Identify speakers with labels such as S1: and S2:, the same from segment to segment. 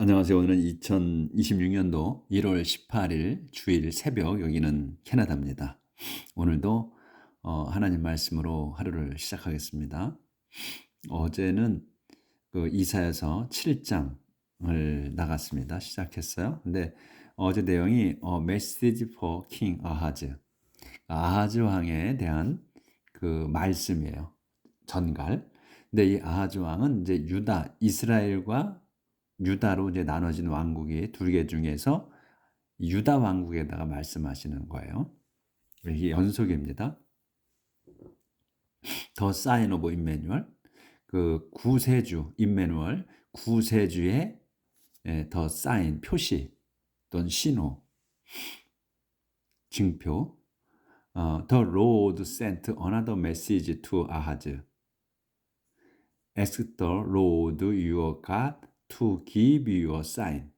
S1: 안녕하세요. 오늘은 2026년도 1월 18일 주일 새벽 여기는 캐나다입니다. 오늘도 어, 하나님 말씀으로 하루를 시작하겠습니다. 어제는 그 이사에서 7장을 나갔습니다. 시작했어요. 근데 어제 내용이 어, 메시지 for king 아하즈 아하즈 왕에 대한 그 말씀이에요. 전갈. 근데 이 아하즈 왕은 이제 유다 이스라엘과 유다로 이제 나눠진 왕국이 두 개 중에서 유다 왕국에다가 말씀하시는 거예요. 이게 연속입니다. 더 사인 오브 임매뉴얼 그 구세주 임매뉴얼 구세주의 예, 더 사인 표시 또는 신호 증표 어, The Lord sent another message to give you a sign.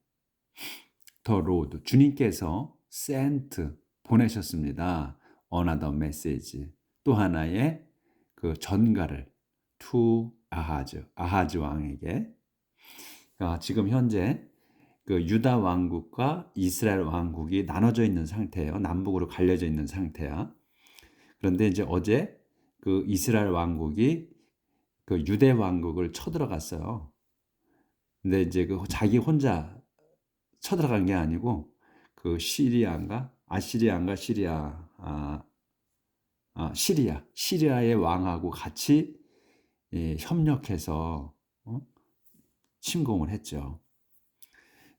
S1: The Lord, 주님께서 sent, 보내셨습니다. another message. 또 하나의 그 전가를 to 아하즈, 아하즈 왕에게. 아, 지금 현재 그 유다 왕국과 이스라엘 왕국이 나눠져 있는 상태예요. 남북으로 갈려져 있는 상태야. 그런데 이제 어제 그 이스라엘 왕국이 그 유대 왕국을 쳐들어갔어요. 근데 이제 그 자기 혼자 쳐들어간 게 아니고 그 시리아인가 아시리아인가 시리아 아, 아 시리아 시리아의 왕하고 같이 예, 협력해서 어? 침공을 했죠.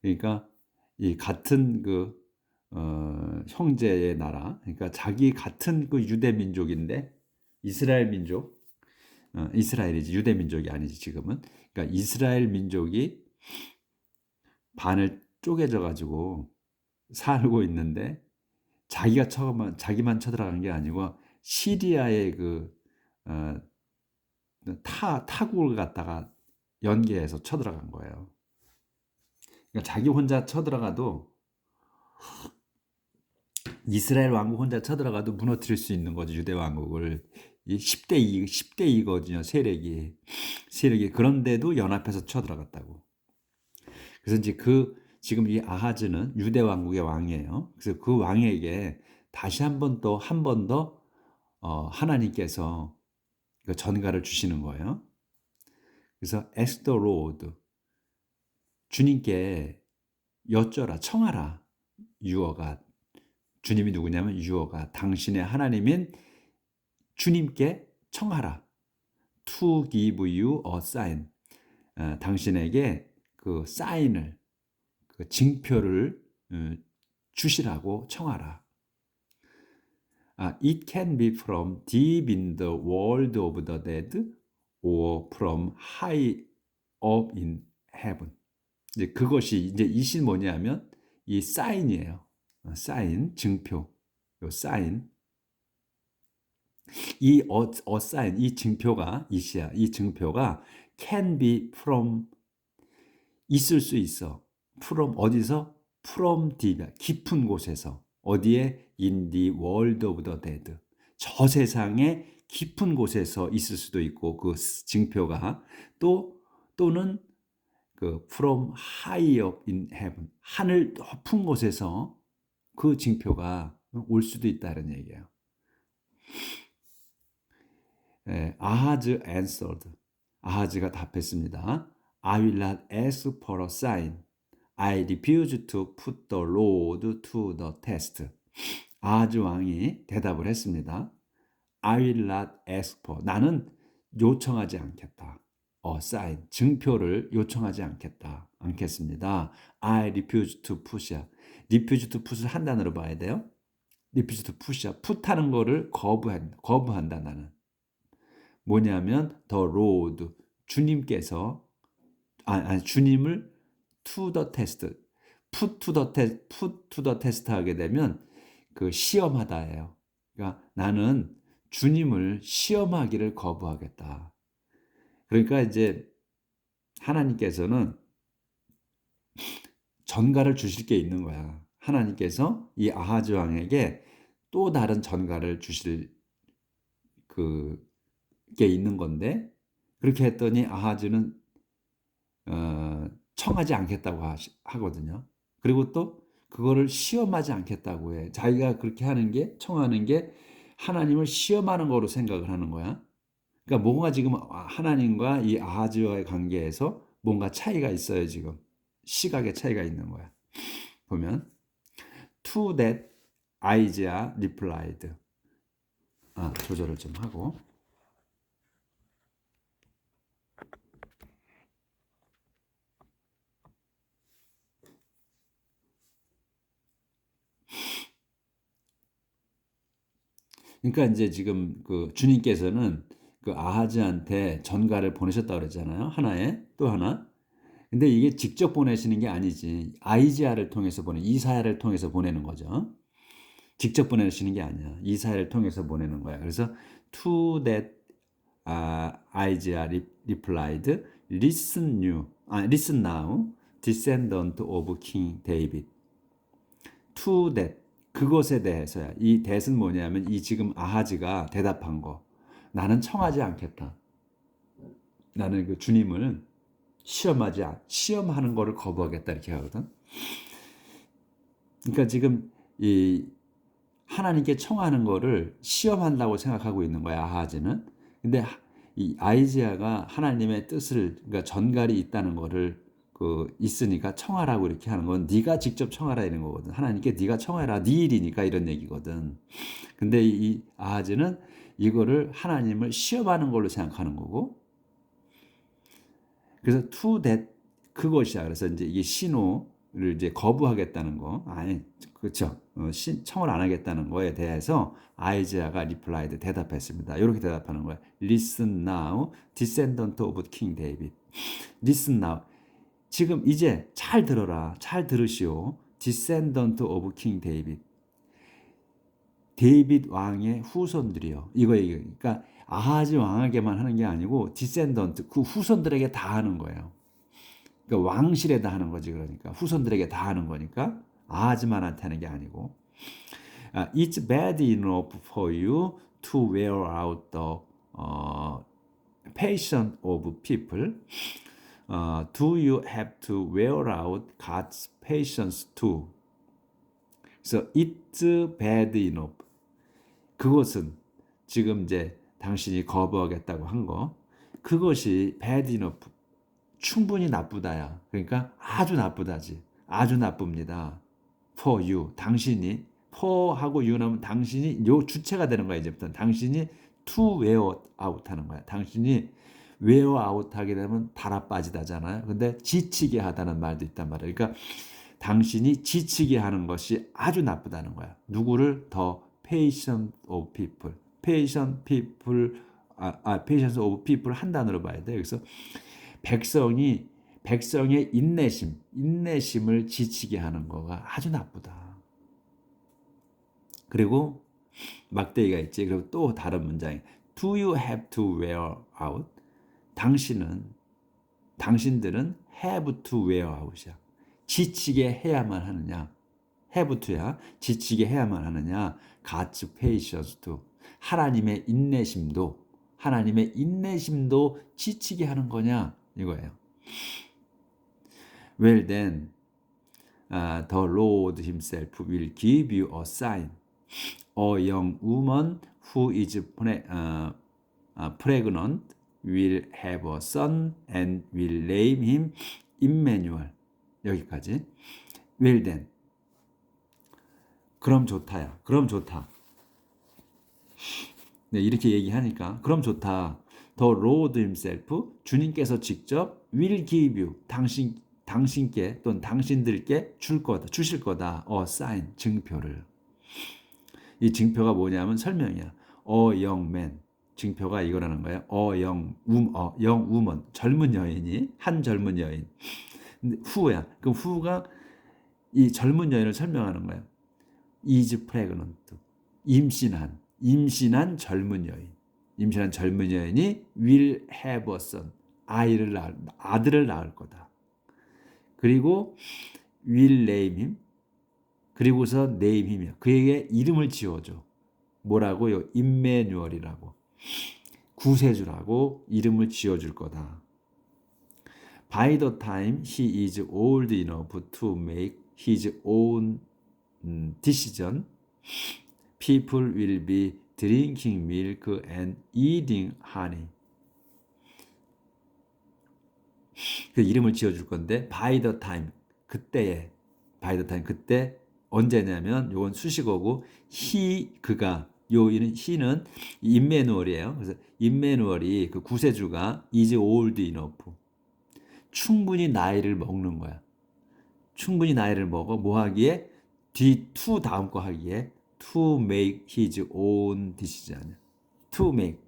S1: 그러니까 이 같은 그 어, 형제의 나라, 그러니까 자기 같은 그 유대 민족인데 이스라엘 민족, 어, 이스라엘이지 유대 민족이 아니지 지금은. 그러니까 이스라엘 민족이 반을 쪼개져 가지고 살고 있는데 자기가 처음 자기만 쳐들어간 게 아니고 시리아의 그 어, 타 타국을 갖다가 연계해서 쳐들어간 거예요. 그러니까 자기 혼자 쳐들어가도 이스라엘 왕국 혼자 쳐들어가도 무너뜨릴 수 있는 거죠 유대 왕국을 이 10대 2 10대 2거든요 세력이 세력이 그런데도 연합해서 쳐들어갔다고. 그래서 이제 그 지금 이 아하즈는 유대 왕국의 왕이에요. 그래서 그 왕에게 다시 한 번 또 한 번 더 어, 하나님께서 그 전가를 주시는 거예요. 그래서 에스더 로드 주님께 여쭤라 청하라 유어가 주님이 누구냐면 유어가 당신의 하나님인 주님께 청하라 to give you a sign 어, 당신에게 그 사인을 그 징표를 어, 주시라고 청하라. 아, it can be from deep in the world of the dead or from high up in heaven. 이제 그것이 이제 이신 뭐냐면 이 사인이에요. 사인, 증표. 요 사인. 이 어, 어 사인, 이 증표가 이시야. 이 증표가 can be from 있을 수 있어. from 어디서? from deep 깊은 곳에서 어디에 in the world of the dead 저 세상의 깊은 곳에서 있을 수도 있고 그 증표가 또 또는 그 from high up in heaven 하늘 높은 곳에서 그 징표가 올 수도 있다는 얘기예요. 예, 아하즈 answered. 아하즈가 답했습니다. I will not ask for a sign. I refuse to put the Lord to the test. 아하즈 왕이 대답을 했습니다. I will not ask for. 나는 요청하지 않겠다. a sign, 증표를 요청하지 않겠다. 않겠습니다. I refuse to push. refuse to push를 한 단어로 봐야 돼요. refuse to push. put하는 거를 거부한, 거부한다 나는. 뭐냐면 the Lord, 주님께서 아, 아니 주님을 to the test, put to the 하게 되면 그 시험하다예요. 그러니까 나는 주님을 시험하기를 거부하겠다. 그러니까 이제 하나님께서는 전가를 주실 게 있는 거야. 하나님께서 이 아하즈 왕에게 또 다른 전가를 주실 그 게 있는 건데 그렇게 했더니 아하즈는 어, 청하지 않겠다고 하시, 하거든요. 그리고 또 그거를 시험하지 않겠다고 해. 자기가 그렇게 하는 게 청하는 게 하나님을 시험하는 거로 생각을 하는 거야. 그러니까 뭔가 지금 하나님과 이 아하즈와의 관계에서 뭔가 차이가 있어요, 지금. 시각의 차이가 있는 거야. 보면 to that Isaiah replied. 아, 조절을 좀 하고 그러니까 이제 지금 그 주님께서는 그 아하즈한테 전가를 보내셨다고 그랬잖아요. 하나에 또 하나. 근데 이게 직접 보내시는 게 아니지. 아이지아를 통해서 보내, 이사야를 통해서 보내는 거죠. 직접 보내시는 게 아니야. 이사야를 통해서 보내는 거야. 그래서 to that uh, Isaiah replied, listen you, 아, listen now, descendant of King David. to that 그것에 대해서야. 이 that은 뭐냐면 이 지금 아하지가 대답한 거. 나는 청하지 않겠다. 나는 그 주님을 시험하지 않, 시험하는 거를 거부하겠다 이렇게 하거든. 그러니까 지금 이 하나님께 청하는 거를 시험한다고 생각하고 있는 거야 아하지는. 근데 이 아이지아가 하나님의 뜻을 그러니까 전갈이 있다는 거를 그 있으니까 청하라고 이렇게 하는 건 네가 직접 청하라 이런 거거든. 하나님께 네가 청하라 네 일이니까 이런 얘기거든. 근데 이 아하지는 이거를 하나님을 시험하는 걸로 생각하는 거고. 그래서 to that 그것이야. 그래서 이제 이게 신호를 이제 거부하겠다는 거. 아니, 그렇죠. 어, 신, 청을 안 하겠다는 거에 대해서 아이즈아가 리플라이드 대답했습니다. 이렇게 대답하는 거야. Listen now, descendant of King David. Listen now. 지금 이제 잘 들어라. 잘 들으시오. descendant of King David. 데이빗 왕의 후손들이요. 이거 얘기 그러니까 아하지 왕에게만 하는 게 아니고 디센던트 그 후손들에게 다 하는 거예요. 그러니까 왕실에 다 하는 거지 그러니까 후손들에게 다 하는 거니까 아하지만한테 하는 게 아니고 uh, It's bad enough for you to wear out the uh, patience of people. Uh, do you have to wear out God's patience too? 그래서 it's bad enough. 그것은 지금 이제 당신이 거부하겠다고 한 거. 그것이 bad enough. 충분히 나쁘다야. 그러니까 아주 나쁘다지. 아주 나쁩니다. for you. 당신이 for 하고 you 나면 당신이 요 주체가 되는 거야, 이제부터. 당신이 to wear out 하는 거야. 당신이 wear out 하게 되면 달아 빠지다잖아요. 근데 지치게 하다는 말도 있단 말이에요. 그러니까 당신이 지치게 하는 것이 아주 나쁘다는 거야. 누구를 더 patient of people, patient people, 아, 아 patience of people 한 단어로 봐야 돼. 그래서 백성이 백성의 인내심, 인내심을 지치게 하는 거가 아주 나쁘다. 그리고 막대기가 있지. 그리고 또 다른 문장이 Do you have to wear out? 당신은 당신들은 have to wear out이야. 지치게 해야만 하느냐? have to야. 지치게 해야만 하느냐? God's patience to. 하나님의 인내심도 하나님의 인내심도 지치게 하는 거냐? 이거예요. Well then, uh, the Lord Himself will give you a sign. A young woman who is pre, uh, uh, pregnant will have a son and will name him Emmanuel. 여기까지. Well then. 그럼 좋다야. 그럼 좋다. 네, 이렇게 얘기하니까 그럼 좋다. The Lord Himself 주님께서 직접 will give you 당신 당신께 또는 당신들께 줄 거다 주실 거다. 어 sign 증표를. 이 증표가 뭐냐면 설명이야. 어 man 증표가 이거라는 거예요. 어 영, 움, 어, 영 우먼 젊은 여인이 한 젊은 여인. 후야. 그 후가 이 젊은 여인을 설명하는 거예요. is pregnant. 임신한 임신한 젊은 여인. 임신한 젊은 여인이 will have a son. 아이를 낳을 아들을 낳을 거다. 그리고 will name him. 그리고서 name him이야. 그에게 이름을 지어줘. 뭐라고요? 임메뉴얼이라고. 구세주라고 이름을 지어줄 거다. By the time he is old enough to make his own 음, decision, people will be drinking milk and eating honey. 그 이름을 지어줄 건데 by the time 그때에 by the time 그때 언제냐면 요건 수식어고 he 그가 요 이는 he는 임매누얼이에요. 그래서 임매누얼이 그 구세주가 is old enough 충분히 나이를 먹는 거야. 충분히 나이를 먹어 뭐 하기에 뒤 to 다음 거 하기에 to make his own decision. to make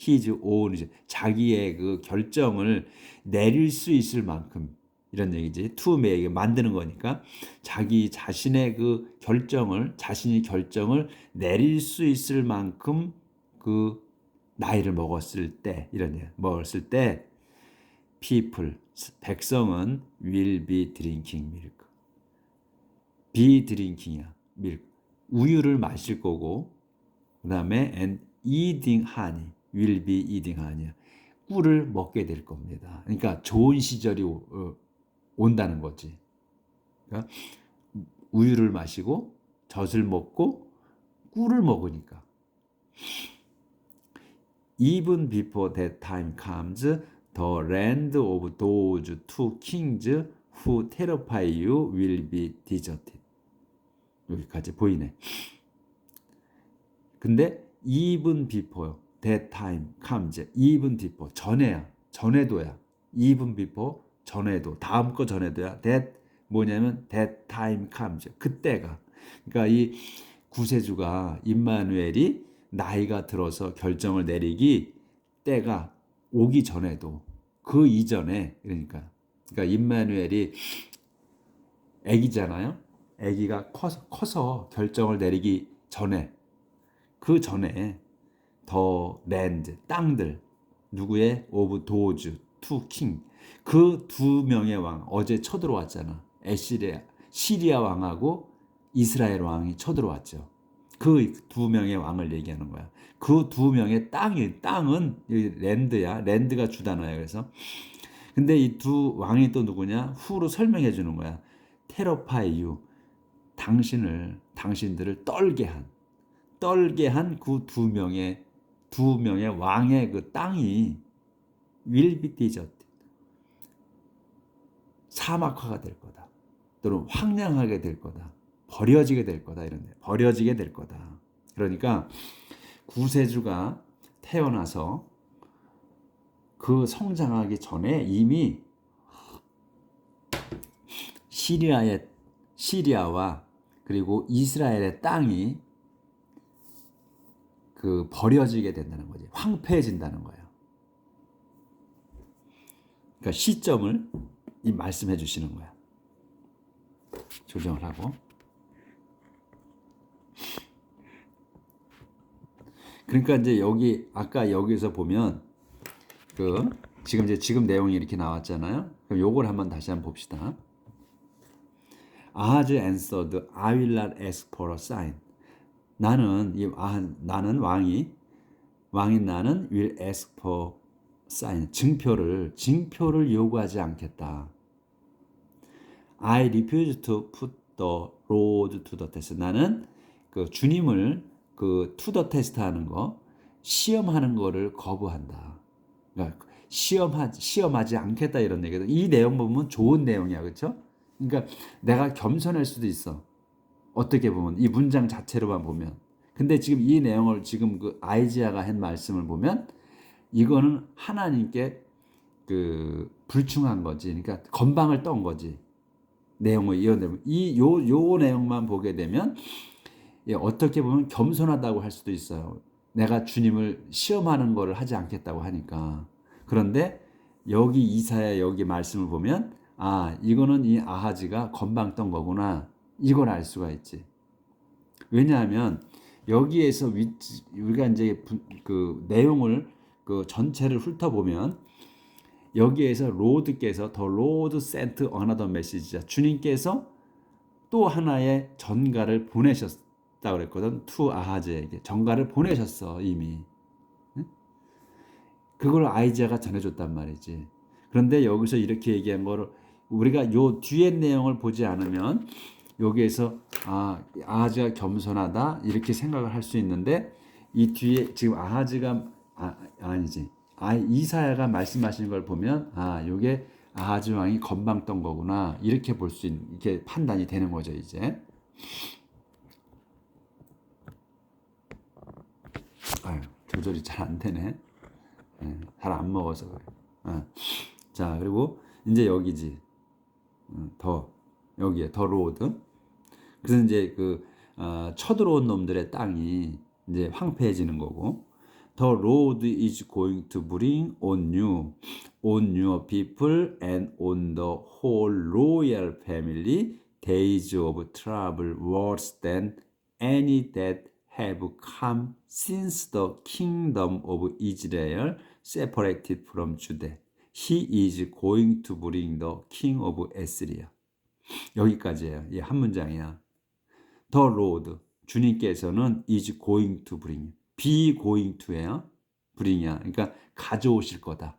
S1: his own 자기의 그 결정을 내릴 수 있을 만큼 이런 얘기지. to make 만드는 거니까 자기 자신의 그 결정을 자신이 결정을 내릴 수 있을 만큼 그 나이를 먹었을 때 이런 얘기. 먹었을 때 people 백성은 will be drinking milk. be drinking이야. milk. 우유를 마실 거고 그다음에 and eating honey. will be eating honey. 꿀을 먹게 될 겁니다. 그러니까 좋은 시절이 어, 온다는 거지. 그러니까 우유를 마시고 젖을 먹고 꿀을 먹으니까. Even before that time comes, the land of those two kings who terrify you will be deserted. 여기까지 보이네. 근데 even before that time comes, even before 전에야, 전에도야. even before 전에도 다음 거 전에도야. that 뭐냐면 that time comes. 그때가. 그러니까 이 구세주가 임마누엘이 나이가 들어서 결정을 내리기 때가 오기 전에도 그 이전에 그러니까. 그러니까 임마누엘이 아기잖아요. 아기가 커서, 커서 결정을 내리기 전에 그 전에 더 랜드 땅들. 누구의? 오브 도즈 투 킹 그 두 명의 왕 어제 쳐들어왔잖아. 에시리아 시리아 왕하고 이스라엘 왕이 쳐들어왔죠. 그 두 명의 왕을 얘기하는 거야. 그 두 명의 땅이 땅은 랜드야. 랜드가 주단어야. 그래서 근데 이 두 왕이 또 누구냐? 후로 설명해 주는 거야. 테러파이유 당신을 당신들을 떨게 한 떨게 한 그 두 명의 두 명의 왕의 그 땅이 will 사막화가 될 거다. 또는 황량하게 될 거다. 버려지게 될 거다 이런 데 버려지게 될 거다. 그러니까 구세주가 태어나서 그 성장하기 전에 이미 시리아의 시리아와 그리고 이스라엘의 땅이 그 버려지게 된다는 거지. 황폐해진다는 거예요. 그러니까 시점을 이 말씀해 주시는 거야. 조정을 하고. 그러니까 이제 여기 아까 여기서 보면 그 지금 이제 지금 내용이 이렇게 나왔잖아요. 그럼 요걸 한번 다시 한번 봅시다. 아하즈 answered, I will not ask for a sign. 나는 이 아, 나는 왕이 왕인 나는 will ask for sign 증표를 증표를 요구하지 않겠다. I refuse to put the road to the test. 나는 그 주님을 그 to the test 하는 거 시험하는 거를 거부한다. 그러니까 시험하지 시험하지 않겠다 이런 얘기거든. 이 내용 보면 좋은 내용이야, 그렇죠? 그러니까 내가 겸손할 수도 있어. 어떻게 보면 이 문장 자체로만 보면. 근데 지금 이 내용을 지금 그 아이지아가 한 말씀을 보면 이거는 하나님께 그 불충한 거지. 그러니까 건방을 떤 거지. 내용을 이어내면 이요 요 내용만 보게 되면 예, 어떻게 보면 겸손하다고 할 수도 있어요. 내가 주님을 시험하는 거를 하지 않겠다고 하니까. 그런데 여기 이사야 여기 말씀을 보면 아 이거는 이 아하지가 건방 떤 거구나 이걸 알 수가 있지. 왜냐하면 여기에서 위, 우리가 이제 그 내용을 그 전체를 훑어보면 여기에서 로드께서 더 로드 센트 어나더 메시지자 주님께서 또 하나의 전가를 보내셨다 그랬거든. 투 아하즈에게. 전가를 보내셨어 이미. 그걸 아이지아가 전해줬단 말이지. 그런데 여기서 이렇게 얘기한 거를 우리가 요 뒤에 내용을 보지 않으면 여기에서 아 아하즈가 겸손하다 이렇게 생각을 할 수 있는데 이 뒤에 지금 아하즈가 아, 아니지. 아 이사야가 말씀하시는 걸 보면 아 요게 아하즈 왕이 건방던 거구나. 이렇게 볼 수 있는 이렇게 판단이 되는 거죠 이제. 아유 조절이 잘 안 되네. 예, 잘안 먹어서 그래. 어. 자 그리고 이제 여기지. 어, 더. 여기에 더 로드. 그래서 이제 그 어, 쳐들어온 놈들의 땅이 이제 황폐해지는 거고 The road is going to bring on you, on your people and on the whole royal family days of trouble worse than any that have come since the kingdom of Israel separated from Judah. He is going to bring the king of Assyria. 여기까지예요. 이한 문장이야. The Lord 주님께서는 is going to bring be going to예요. bring이야. 그러니까 가져오실 거다.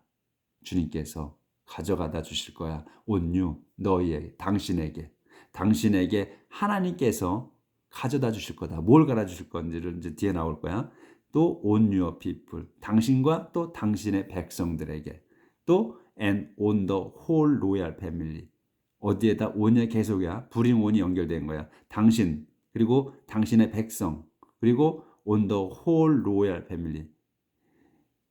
S1: 주님께서 가져가다 주실 거야. on you 너희에게 당신에게 당신에게 하나님께서 가져다 주실 거다. 뭘 가져 주실 건지를 이제 뒤에 나올 거야. 또 on your people 당신과 또 당신의 백성들에게 또 and on the whole royal family 어디에다 on이 계속이야. bring on이 연결된 거야. 당신 그리고 당신의 백성 그리고 on the whole royal family.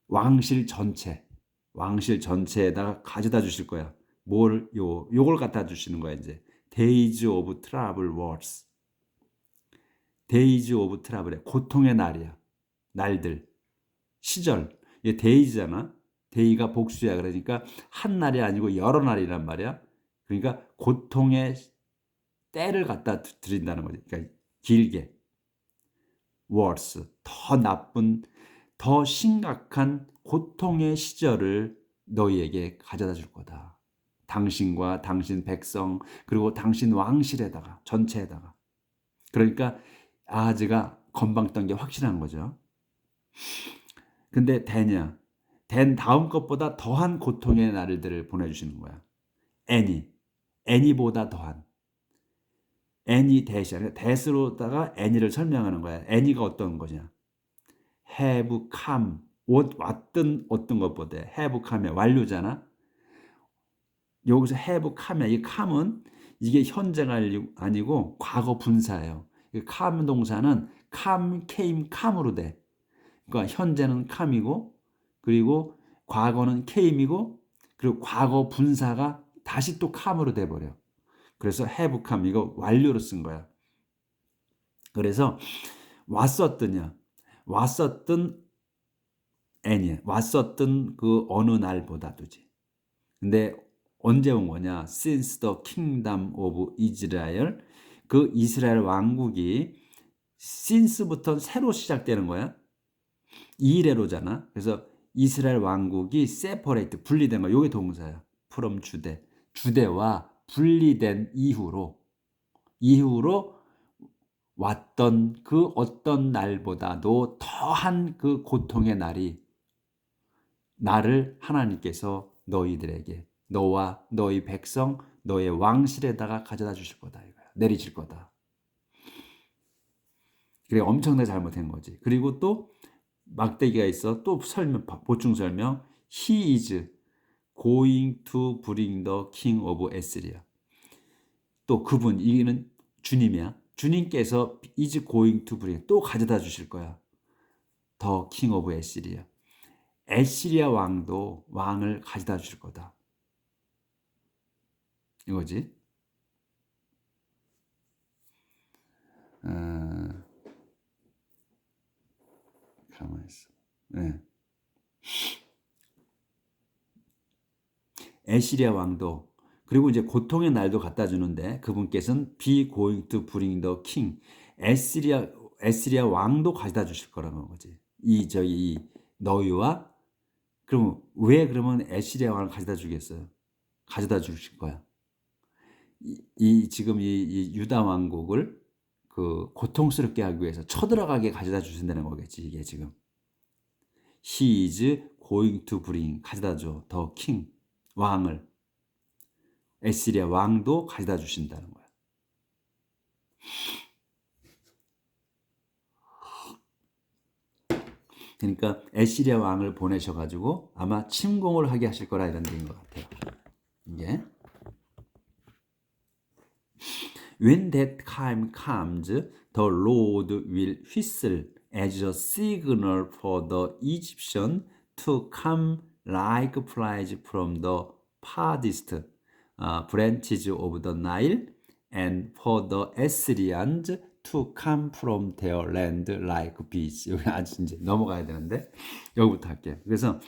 S1: 왕실 전체 왕실 전체에다가 가져다 주실 거야. 뭘 요 요걸 갖다 주시는 거야 이제. days of trouble words. days of trouble의 고통의 날이야. 날들. 시절. 이게 days잖아. day가 복수야. 그러니까 한 날이 아니고 여러 날이란 말이야. 그러니까 고통의 때를 갖다 드린다는 거지. 그러니까 길게 worse 더 나쁜 더 심각한 고통의 시절을 너희에게 가져다 줄 거다. 당신과 당신 백성 그리고 당신 왕실에다가 전체에다가 그러니까 아하즈가 건방던 게 확실한 거죠. 근데 되냐? 된 다음 것보다 더한 고통의 날들을 보내주시는 거야. 애니, 애니보다 더한. 애니 대시, 대스로다가 애니를 설명하는 거야. 애니가 어떤 거냐? have come, 왔던 어떤 것보다 have come의 완료잖아. 여기서 have come의 이 come은 이게 현재가 아니고 과거 분사예요. 이 come 동사는 come, came, come으로 돼. 그러니까 현재는 come이고 그리고 과거는 came이고 그리고 과거 분사가 다시 또 come으로 돼 버려. 그래서 come 이거 완료로 쓴 거야. 그래서 왔었더냐. 왔었던 애니 왔었던 그 어느 날보다도지. 근데 언제 온 거냐? Since the kingdom of Israel 그 이스라엘 왕국이 since부터 새로 시작되는 거야. 이래로잖아. 그래서 이스라엘 왕국이 separate 분리된 거. 요게 동사야. from 주대. 주대와 분리된 이후로 이후로 왔던 그 어떤 날보다도 더한 그 고통의 날이 나를 하나님께서 너희들에게 너와 너희 백성 너의 왕실에다가 가져다 주실 거다 이거야. 내리실 거다. 그래 엄청나게 잘못한 거지. 그리고 또 막대기가 있어. 또 설명 보충 설명. He is going to bring the king of Assyria. 또 그분 이는 주님이야. 주님께서 is going to bring 또 가져다 주실 거야. 더 king of Assyria. 에시리아 왕도 왕을 가져다 주실 거다. 이거지. 어, 가만 있어. 네. 에시리아 왕도 그리고 이제 고통의 날도 갖다 주는데 그분께서는 be going to bring the king 에시리아 에시리아 왕도 가져다 주실 거라는 거지. 이 저희 이 너희와 그럼 왜 그러면 에시리아 왕을 가져다 주겠어요? 가져다 주실 거야. 이, 이 지금 이, 이, 유다 왕국을 그 고통스럽게 하기 위해서 쳐들어가게 가져다 주신다는 거겠지 이게 지금. He is going to bring 가져다 줘. 더 king 왕을 에시리아 왕도 가져다 주신다는 거야. 그러니까 에시리아 왕을 보내셔 가지고 아마 침공을 하게 하실 거라 이런 얘기인 것 같아요. 이게 When that time comes, the Lord will whistle as a signal for the Egyptian to come like flies from the farthest uh, branches of the Nile, and for the Assyrians to come from their land like bees. 여기 아주 이제 넘어가야 되는데 여기부터 할게요. 그래서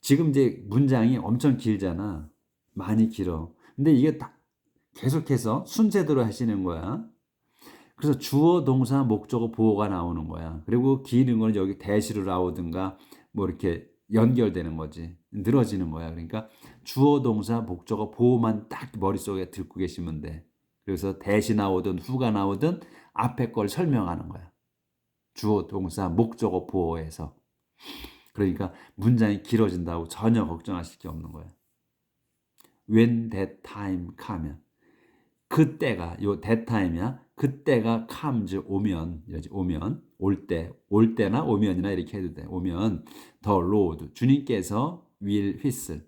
S1: 지금 이제 문장이 엄청 길잖아. 많이 길어. 근데 이게 다 계속해서 순제대로 하시는 거야. 그래서 주어, 동사, 목적어, 보호가 나오는 거야. 그리고 건 여기 대시로 나오든가 뭐 이렇게 연결되는 거지. 늘어지는 거야. 그러니까 주어, 동사, 목적어, 보호만 딱 머릿속에 듣고 계시면 돼. 그래서 대시 나오든 후가 나오든 앞에 걸 설명하는 거야. 주어, 동사, 목적어, 보호에서. 그러니까 문장이 길어진다고 전혀 걱정하실 게 없는 거야. When that time co면 그때가 요 that time이야. 그때가 comes 오면 오면 올 때, 올 때나 오면이나 이렇게 해도 돼. 오면 the Lord 주님께서 will whistle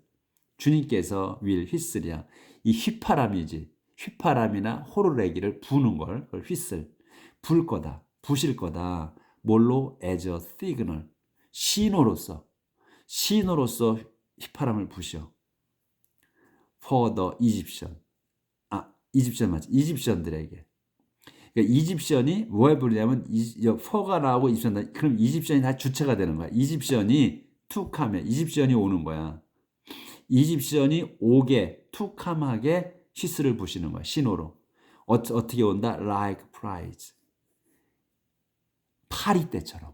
S1: 주님께서 will whistle이야. 이 휘파람이지. 휘파람이나 호루라기를 부는 걸 그걸 whistle 불 거다. 부실 거다. 뭘로 as a signal 신호로서 신호로서 휘파람을 부셔. for the Egyptian 아 이집션 맞지? 이집션들에게 그러니까 이집션이 뭘 부르냐면 이, for가 나오고 이집션 그럼 이집션이 다 주체가 되는 거야. 이집션이 툭하면 이집션이 오는 거야. 이집션이 오게 툭함하게 시스를 부시는 거야. 신호로. 어, 어떻게 온다? Like prize. 파리 때처럼.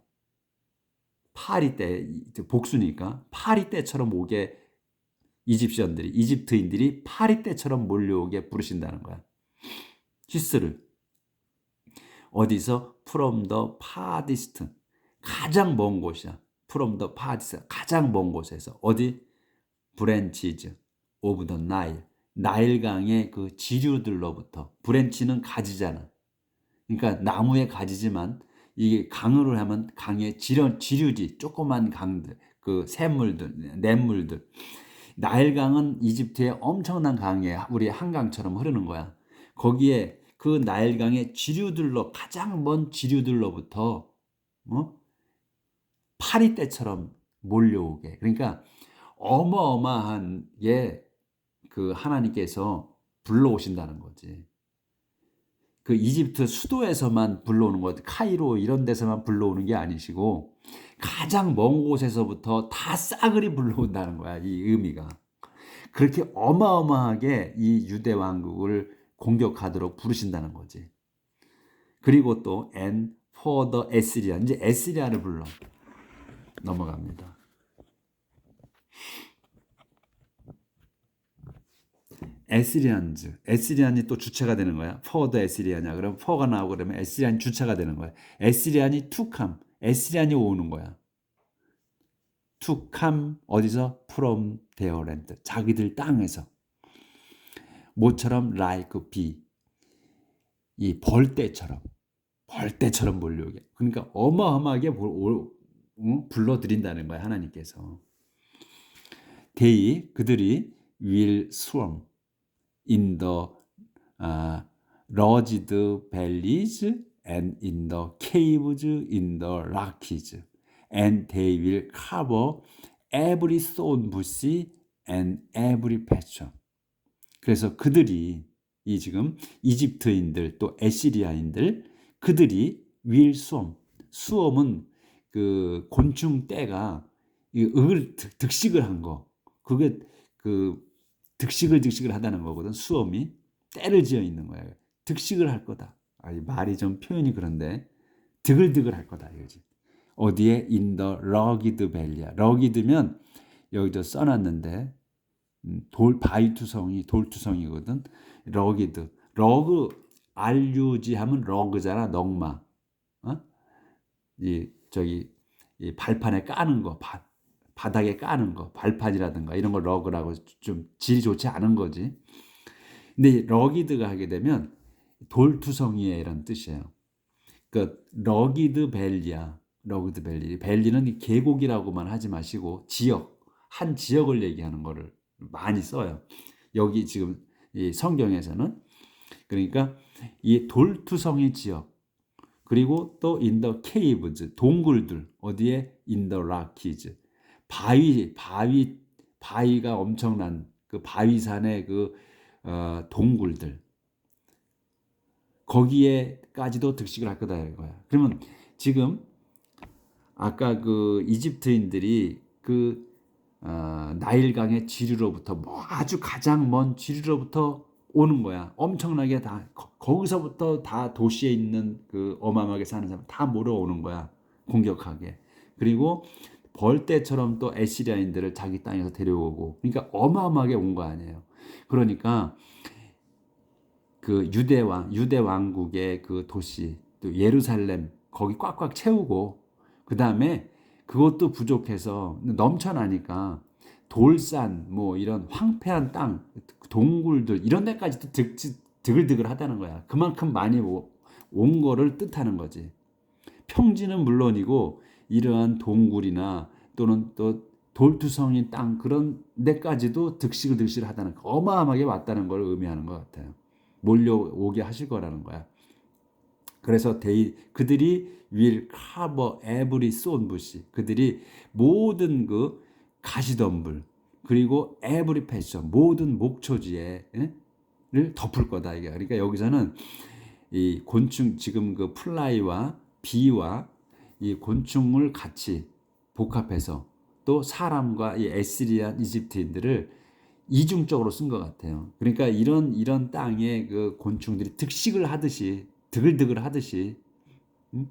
S1: 파리 때 복수니까 파리 때처럼 오게 이집션들이 이집트인들이 파리 때처럼 몰려오게 부르신다는 거야. 히스를 어디서? From the farthest. 가장 먼 곳이야. from the farthest. 가장 먼 곳에서. 어디? 브랜치즈 오브 더 나일 나일강의 그 지류들로부터. 브랜치는 가지잖아. 그러니까 나무의 가지지만 이게 강으로 하면 강의 지류, 지류지. 조그만 강들. 그 샘물들 냇물들. 나일강은 이집트의 엄청난 강에 우리 한강처럼 흐르는 거야. 거기에 그 나일강의 지류들로 가장 먼 지류들로부터 어? 파리 때처럼 몰려오게. 그러니까 어마어마한 게그 하나님께서 불러오신다는 거지. 그 이집트 수도에서만 불러오는 것, 카이로 이런 데서만 불러오는 게 아니시고 가장 먼 곳에서부터 다 싸그리 불러온다는 거야. 이 의미가. 그렇게 어마어마하게 이 유대 왕국을 공격하도록 부르신다는 거지. 그리고 또 and for the Assyria 이제 에스리아를 불러 넘어갑니다. 에스리안즈, 에스리안이 또 주체가 되는 거야. the 에스리아냐? 그럼 for가 나오고 그러면 에스리안이 주체가 되는 거야. 에스리안이 come, 에스리안이 오는 거야. come 어디서? their land, 자기들 땅에서. 모처럼 like bee, 이 벌떼처럼, 벌떼처럼 몰려오게. 그러니까 어마어마하게 불러드린다는 거야 하나님께서. they 그들이 will swarm in the uh, lodged valleys and in the caves in the rockies and they will cover every sown bush and every pasture. 그래서 그들이 이 지금 이집트인들 또 에시리아인들 그들이 will swarm 수엄은 그 곤충 떼가 을 득식을 한 거. 그게 그 득식을 득식을 하다는 거거든. 수엄이 때를 지어 있는 거예요. 득식을 할 거다. 아, 말이 좀 표현이 그런데 득을득을 할 거다 이거지. 어디에 the rugged valley야. rugged면 여기도 써놨는데 음, 돌 바위투성이 돌투성이거든. rugged. 러그 RUG 하면 러그잖아. 넝마. 어? 이 저기 이 발판에 까는 거 바, 바닥에 까는 거, 발판이라든가 이런 걸 러그라고 좀 질이 좋지 않은 거지. 근데 러기드가 하게 되면 돌투성이에 이런 뜻이에요. 그 러기드 밸리야. 러기드 밸리. 밸리는 계곡이라고만 하지 마시고 지역, 한 지역을 얘기하는 거를 많이 써요. 여기 지금 이 성경에서는 그러니까 이 돌투성이 지역 그리고 또 인더 케이브즈 동굴들 어디에 인더 락키즈 바위 바위 바위가 엄청난 그 바위산의 그 어, 동굴들 거기에까지도 득식을 할 거다 이거야. 그러면 지금 아까 그 이집트인들이 그 어, 나일강의 지류로부터 뭐 아주 가장 먼 지류로부터 오는 거야. 엄청나게 다 거, 기서부터다 도시에 있는 그 어마어마하게 사는 사람 다 몰아오는 거야. 공격하게. 그리고 벌떼처럼 또 에시리아인들을 자기 땅에서 데려오고 그러니까 어마어마하게 온 거 아니에요. 그러니까 그 유대 왕 유대 왕국의 그 도시 또 예루살렘 거기 꽉꽉 채우고 그 다음에 그것도 부족해서 넘쳐나니까 돌산 뭐 이런 황폐한 땅 동굴들 이런 데까지도 득, 드글드글 하다는 거야. 그만큼 많이 온 거를 뜻하는 거지. 평지는 물론이고 이러한 동굴이나 또는 또 돌투성인 땅 그런 데까지도 득식을 득식을 하다는 어마어마하게 왔다는 걸 의미하는 것 같아요. 몰려오게 하실 거라는 거야. 그래서 데이 그들이 will cover every stone bush. 그들이 모든 그 가시덤불 그리고 every passion 모든 목초지에 를 덮을 거다 이게. 그러니까 여기서는 이 곤충 지금 그 플라이와 비와 이 곤충을 같이 복합해서 또 사람과 이 에시리안 이집트인들을 이중적으로 쓴 것 같아요. 그러니까 이런 이런 땅에 그 곤충들이 득식을 하듯이 드글드글 하듯이 음?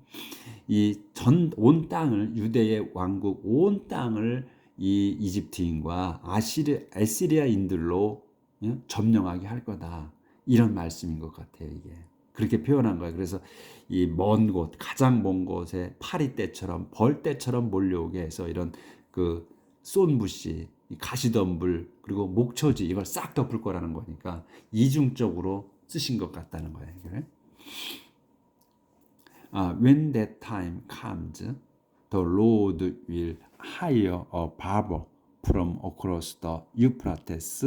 S1: 이전 온 땅을 유대의 왕국 온 땅을 이 이집트인과 아시리 에시리아인들로 예? 점령하게 할 거다 이런 말씀인 것 같아요 이게 그렇게 표현한 거예요. 그래서 이 먼 곳 가장 먼 곳에 파리 떼처럼 벌 떼처럼 몰려오게 해서 이런 그 쏜부시 가시덤불 그리고 목초지 이걸 싹 덮을 거라는 거니까 이중적으로 쓰신 것 같다는 거예요. 이게. 아, when that time comes, the Lord will hire a barber from across the Euphrates,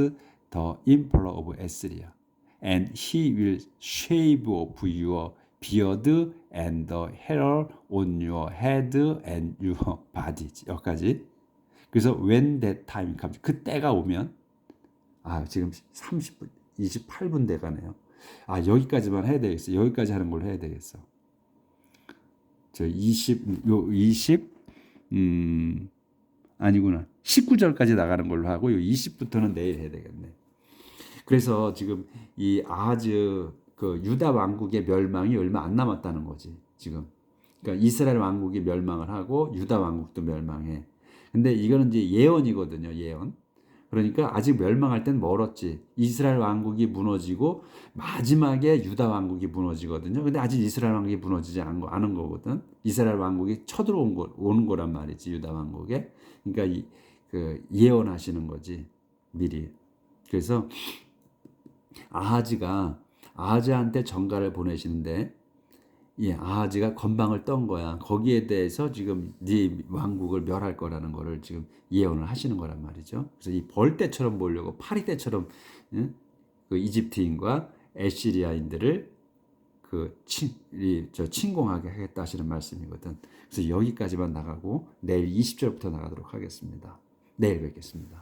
S1: the emperor of Assyria, and he will shave off your beard and the hair on your head and your body. 여기까지. 그래서 when that time comes, 그 때가 오면, 아, 지금 30분, 28분 돼가네요. 아, 여기까지만 해야 되겠어. 여기까지 하는 걸로 해야 되겠어. 저 20, 요 20, 음, 아니구나. 19절까지 나가는 걸로 하고, 요 20부터는 내일 해야 되겠네. 그래서 지금 이 아하즈 그 유다 왕국의 멸망이 얼마 안 남았다는 거지, 지금. 그러니까 이스라엘 왕국이 멸망을 하고 유다 왕국도 멸망해. 근데 이거는 이제 예언이거든요, 예언. 그러니까 아직 멸망할 땐 멀었지. 이스라엘 왕국이 무너지고 마지막에 유다 왕국이 무너지거든요. 근데 아직 이스라엘 왕국이 무너지지 않은 거거든. 이스라엘 왕국이 쳐들어온 거, 오는 거란 말이지 유다 왕국에. 그러니까 이, 그 예언하시는 거지 미리. 그래서 아하지가 아하지한테 전가를 보내시는데 예, 아하지가 건방을 떤 거야. 거기에 대해서 지금 네 왕국을 멸할 거라는 거를 지금 예언을 하시는 거란 말이죠. 그래서 이 벌떼처럼 보려고 파리떼처럼 예? 그 이집트인과 에시리아인들을 그 친, 이, 저 침공하게 하겠다 하시는 말씀이거든. 그래서 여기까지만 나가고 내일 20절부터 나가도록 하겠습니다. 내일 뵙겠습니다.